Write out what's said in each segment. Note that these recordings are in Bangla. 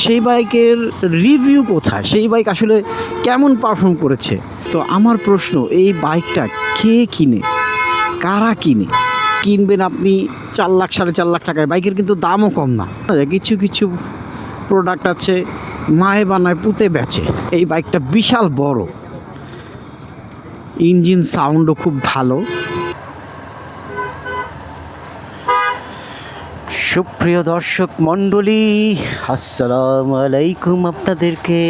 সেই বাইকের রিভিউ কোথায়? সেই বাইক আসলে কেমন পারফর্ম করেছে? তো আমার প্রশ্ন, এই বাইকটা কে কিনে? কারা কিনে? কিনবেন আপনি চার লাখ, সাড়ে চার লাখ টাকায়। বাইকের কিন্তু দামও কম না। কিছু কিছু প্রোডাক্ট আছে, মায়ে বানায়, পুঁতে বেচে। এই বাইকটা বিশাল বড়। ইঞ্জিন সাউন্ডও খুব ভালো। সুপ্রিয় দর্শক মণ্ডলী, আসসালামু আলাইকুম আপনাদেরকে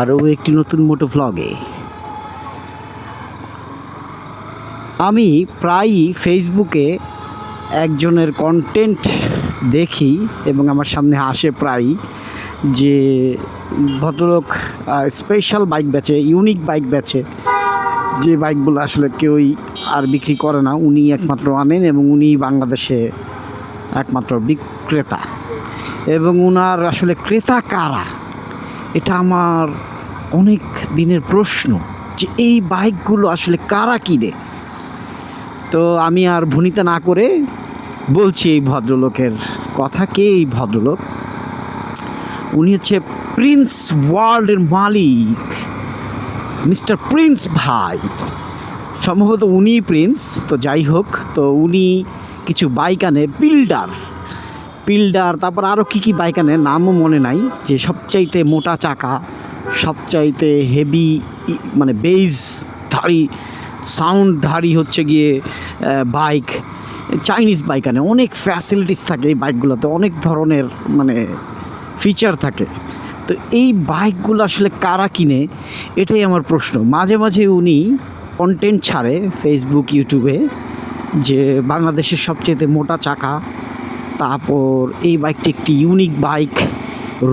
আরও একটি নতুন মোটো ভ্লগে আমি প্রায়ই ফেসবুকে একজনের কন্টেন্ট দেখি এবং আমার সামনে আসে প্রায়ই যে ভদ্রলোক স্পেশাল বাইক বেচে ইউনিক বাইক বেচে। যে বাইকগুলো আসলে কেউই আর বিক্রি করে না উনি একমাত্র আনেন এবং উনি বাংলাদেশে একমাত্র বিক্রেতা। এবং ওনার আসলে ক্রেতা কারা? এটা আমার অনেক দিনের প্রশ্ন যে এই বাইকগুলো আসলে কারা কিনে? তো আমি আর ভূমিতা না করে বলছি এই ভদ্রলোকের কথা, কে এই ভদ্রলোক? উনি হচ্ছে প্রিন্স ওয়ার্ল্ডের মালিক, মিস্টার প্রিন্স ভাই। সম্ভবত উনি প্রিন্স, তো যাই হোক, তো উনি কিছু বাইক আনে বিল্ডার। বিল্ডার, তারপর আরও কী কী বাইক আনে নামও মনে নাই, যে সবচাইতে মোটা চাকা, সবচাইতে হেভি মানে বেজ ধারী সাউন্ড ধারী হচ্ছে গিয়ে বাইক চাইনিজ বাইক আনে। অনেক ফ্যাসিলিটিস থাকে এই বাইকগুলোতে, অনেক ধরনের মানে ফিচার থাকে। তো এই বাইকগুলো আসলে কারা কিনে? এটাই আমার প্রশ্ন। মাঝে মাঝে উনি কন্টেন্ট ছাড়ে ফেসবুক ইউটিউবে যে বাংলাদেশের সবচেয়ে মোটা চাকা, তারপর এই বাইকটি একটি ইউনিক বাইক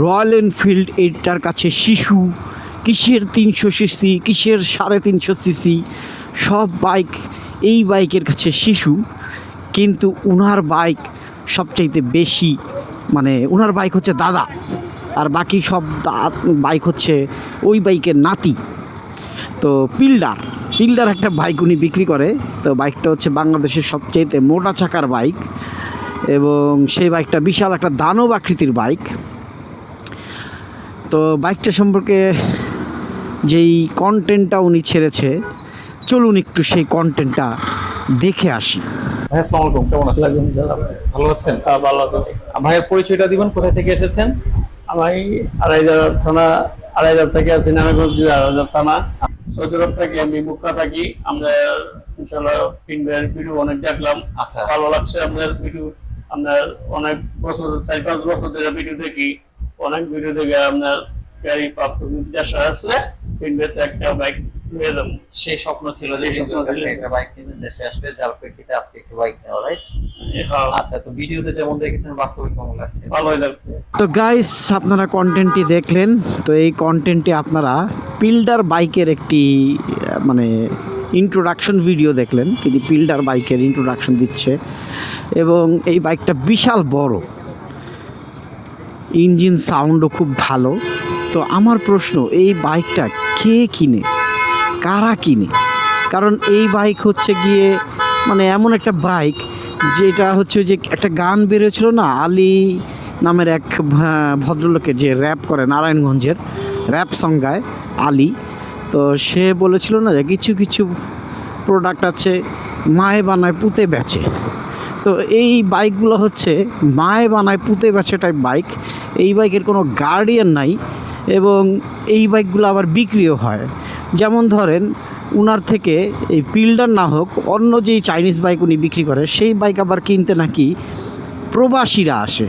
রয়্যাল এনফিল্ড এটার কাছে শিশু, কিসের তিনশো সিসি, কিসের সাড়ে তিনশো সিসি, সব বাইক এই বাইকের কাছে শিশু, কিন্তু উনার বাইক সবচাইতে বেশি মানে উনার বাইক হচ্ছে দাদা, আর বাকি সব বাইক হচ্ছে ওই বাইকের নাতি। তো পিল্ডার পিল্ডার একটা বাইক উনি বিক্রি করে। তো বাইকটা হচ্ছে বাংলাদেশের সবচেয়ে মোটা চাকার বাইক এবং সেই বাইকটা বিশাল একটা দানব আকৃতির বাইক। তো বাইকটা সম্পর্কে যেই কন্টেন্টটা উনি ছেড়েছে চলুন একটু সেই কন্টেন্টটা দেখে আসি। ভাই আসসালামু আলাইকুম কেমন আছেন? ভালো আছেন? হ্যাঁ, ভালো ভাইয়ের পরিচয়টা দিবেন কোথায় থেকে এসেছেন? আমি আড়াইহাজার থানা আড়াইহাজার থেকে আছি নারায়ণগঞ্জ জেলা আড়াইহাজার থানা সৌদিরব থেকে আমি মুক্তা থাকি আমরা ইনশাল্লাহ ফিল্মের ভিডিও অনেক দেখলাম। আচ্ছা। ভালো লাগছে আপনার ভিডিও আপনার অনেক বছর চার পাঁচ বছর ধরে ভিডিও দেখি। অনেক ভিডিও দেখে আপনার গাড়ি প্রাপ্ত আসলে ফিল্মেতে একটা বাইক সেই স্বপ্ন ছিল যে। একটা বাইক কিনে দেশে আসবে যার প্রেক্ষিতে আজকে একটু বাইক নেওয়া রাইট হ্যাঁ, আচ্ছা তো ভিডিওতে যেমন দেখেছেন বাস্তবে কেমন লাগছে? ভালোই লাগছে। তো গাইস আপনারা কন্টেন্টটি দেখলেন তো এই কন্টেন্টে আপনারা পিল্ডার বাইকের একটি মানে ইন্ট্রোডাকশন ভিডিও দেখলেন। তিনি পিল্ডার বাইকের ইন্ট্রোডাকশন দিচ্ছে। এবং এই বাইকটা বিশাল বড়। ইঞ্জিন সাউন্ডও খুব ভালো। তো আমার প্রশ্ন এই বাইকটা কে কিনে? কারা কিনে? কারণ এই বাইক হচ্ছে গিয়ে মানে এমন একটা বাইক যেটা হচ্ছে যে একটা গান বেরোছিল না, আলী নামের এক ভদ্রলোকের যে র্যাপ করে নারায়ণগঞ্জের র্যাপ সং গায় আলী। তো সে বলেছিল না যে কিছু কিছু প্রোডাক্ট আছে, মায়ে বানায় পুঁতে বেচে। তো এই বাইকগুলো হচ্ছে মায়ে বানায় পুঁতে বেচে টাইপ বাইক এই বাইকের কোনো গার্ডিয়ান নাই এবং এই বাইকগুলো আবার বিক্রিও হয়। যেমন ধরেন, উনার থেকে এই পিল্ডার না হোক, অন্য যেই চাইনিজ বাইক উনি বিক্রি করে, সেই বাইক আবার কিনতে নাকি প্রবাসীরা আসে।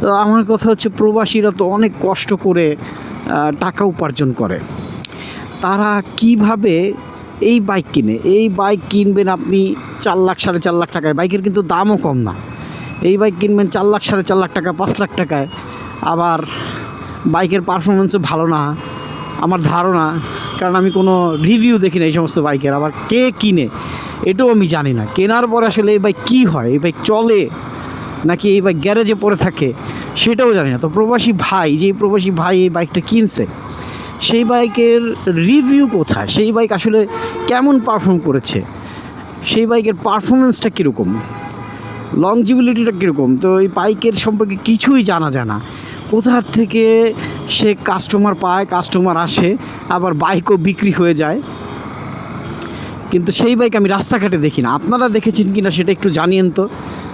তো আমার কথা হচ্ছে, প্রবাসীরা তো অনেক কষ্ট করে টাকা উপার্জন করে। তারা কীভাবে এই বাইক কিনে? এই বাইক কিনবেন আপনি চার লাখ, সাড়ে চার লাখ টাকায়। বাইকের কিন্তু দামও কম না। এই বাইক কিনবেন চার লাখ, সাড়ে চার লাখ টাকা, পাঁচ লাখ টাকায়। আবার বাইকের পারফরমেন্সও ভালো না। আমার ধারণা কারণ আমি কোনো রিভিউ দেখি না এই সমস্ত বাইকের। আবার কে কিনে? এটাও আমি জানি না। কেনার পর আসলে এই বাইক কী হয়? এই বাইক চলে? নাকি এই বাইক গ্যারেজে পড়ে থাকে? সেটাও জানি না। তো প্রবাসী ভাই যে প্রবাসী ভাই এই বাইকটা কিনছে, সেই বাইকের রিভিউ কোথায়? সেই বাইক আসলে কেমন পারফর্ম করেছে? সেই বাইকের পারফরমেন্সটা কীরকম? লংজিবিলিটিটা কীরকম? তো এই বাইকের সম্পর্কে কিছুই জানা যায় না। কোথার থেকে সে কাস্টমার পায় কাস্টমার আসে, আবার বাইকও বিক্রি হয়ে যায়। কিন্তু সেই বাইক আমি রাস্তাঘাটে দেখি না। আপনারা দেখেছেন কি না সেটা একটু জানিয়েন তো,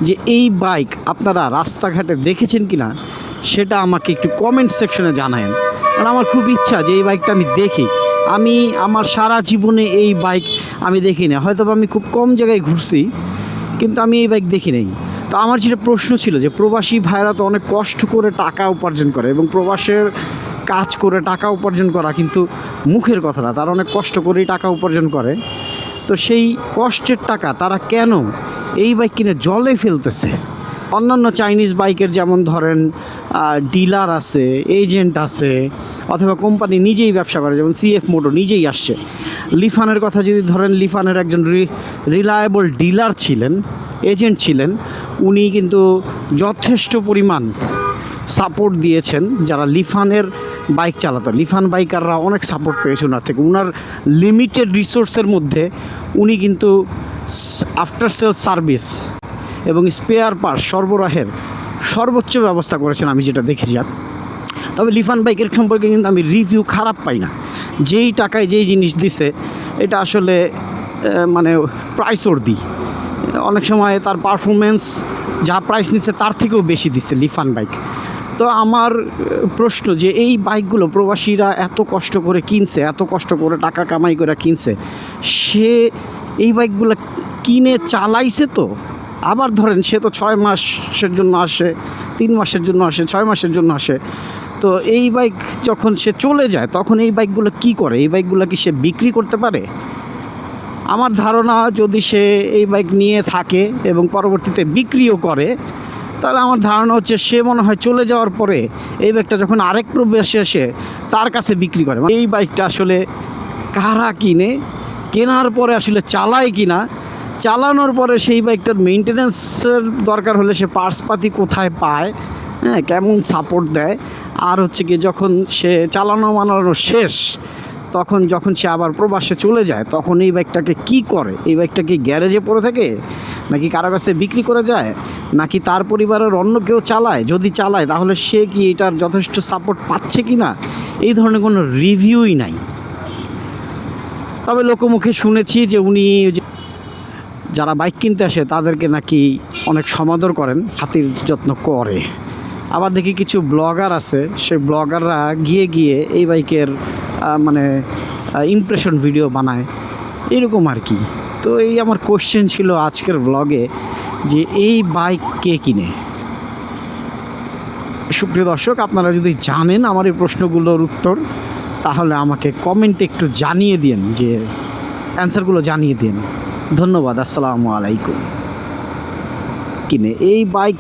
যে এই বাইক আপনারা রাস্তাঘাটে দেখেছেন কি না সেটা আমাকে একটু কমেন্ট সেকশনে জানায়েন। কারণ আমার খুব ইচ্ছা যে এই বাইকটা আমি দেখি। আমি আমার সারা জীবনে এই বাইক আমি দেখি না হয়তো আমি খুব কম জায়গায় ঘুরছি, কিন্তু আমি এই বাইক দেখি নাই। তো আমার যেটা প্রশ্ন ছিল যে প্রবাসী ভাইরা তো অনেক কষ্ট করে টাকা উপার্জন করে এবং প্রবাসের কাজ করে টাকা উপার্জন করা কিন্তু মুখের কথা না, তারা অনেক কষ্ট করেই টাকা উপার্জন করে। তো সেই কষ্টের টাকা তারা কেন এই বাইক কিনে জলে ফেলতেছে? অন্যান্য চাইনিজ বাইকের যেমন ধরেন ডিলার আছে, এজেন্ট আছে, অথবা কোম্পানি নিজেই ব্যবসা করে, যেমন সিএফ মোটো নিজেই আসছে। লিফানের কথা যদি ধরেন, লিফানের একজন রিলায়েবল ডিলার ছিলেন এজেন্ট ছিলেন, উনি কিন্তু যথেষ্ট পরিমাণ সাপোর্ট দিয়েছেন যারা লিফানের বাইক চালাতো। লিফান বাইকাররা অনেক সাপোর্ট পেয়েছে ওনার থেকে। ওনার লিমিটেড রিসোর্সের মধ্যে উনি কিন্তু আফটার সেল সার্ভিস এবং স্পেয়ার পার্ট সরবরাহের সর্বোচ্চ ব্যবস্থা করেছেন, আমি যেটা দেখেছি। আর তবে লিফান বাইকের সম্পর্কে কিন্তু আমি রিভিউ খারাপ পাই না। যেই টাকায় যেই জিনিস দিছে, এটা আসলে মানে প্রাইস দিই। অনেক সময় তার পারফরমেন্স যা প্রাইস নিচ্ছে তার থেকেও বেশি দিচ্ছে লিফান বাইক তো আমার প্রশ্ন যে এই বাইকগুলো প্রবাসীরা এত কষ্ট করে কিনছে, এত কষ্ট করে টাকা কামাই করে কিনছে, সে এই বাইকগুলো কিনে চালাইছে তো? আবার ধরেন সে তো ছয় মাসের জন্য আসে, তিন মাসের জন্য আসে, ছয় মাসের জন্য আসে। তো এই বাইক যখন সে চলে যায়, তখন এই বাইকগুলো কি করে? এই বাইকগুলো কি সে বিক্রি করতে পারে? আমার ধারণা যদি সে এই বাইক নিয়ে থাকে এবং পরবর্তীতে বিক্রিও করে, তাহলে আমার ধারণা হচ্ছে সে মনে হয় চলে যাওয়ার পরে এই বাইকটা যখন আরেক প্রবেশে আসে, তার কাছে বিক্রি করে। এই বাইকটা আসলে কারা কিনে, কেনার পরে আসলে চালায় কিনা, চালানোর পরে সেই বাইকটার মেনটেন্যান্সের দরকার হলে সে পার্সপাতি কোথায় পায় হ্যাঁ কেমন সাপোর্ট দেয়। আর হচ্ছে কি যখন সে চালানো মানানো শেষ, তখন যখন সে আবার প্রবাসে চলে যায়, তখন এই বাইকটাকে কি করে? এই বাইকটা কি গ্যারেজে পড়ে থাকে? নাকি কারও কাছে বিক্রি করে যায়? নাকি তার পরিবারের অন্য কেউ চালায়? যদি চালায়, তাহলে সে কি এটার যথেষ্ট সাপোর্ট পাচ্ছে কি না এই ধরনের কোনো রিভিউই নাই। তবে লোকমুখে শুনেছি যে উনি যারা বাইক কিনতে আসে, তাদেরকে নাকি অনেক সমাদর করেন, হাতির যত্ন করে। আবার দেখি কিছু ব্লগার আছে, সেই ব্লগাররা গিয়ে গিয়ে এই বাইকের মানে ইমপ্রেশন ভিডিও বানায়। এরকম আর কি। তো এই আমার কোশ্চেন ছিল আজকের ব্লগে যে এই বাইক কে কিনে? সুপ্রিয় দর্শক, আপনারা যদি জানেন আমার এই প্রশ্নগুলোর উত্তর, তাহলে আমাকে কমেন্টে একটু জানিয়ে দিন যে অ্যান্সারগুলো জানিয়ে দিন ধন্যবাদ, আসসালামু আলাইকুম। কিনে এই বাইক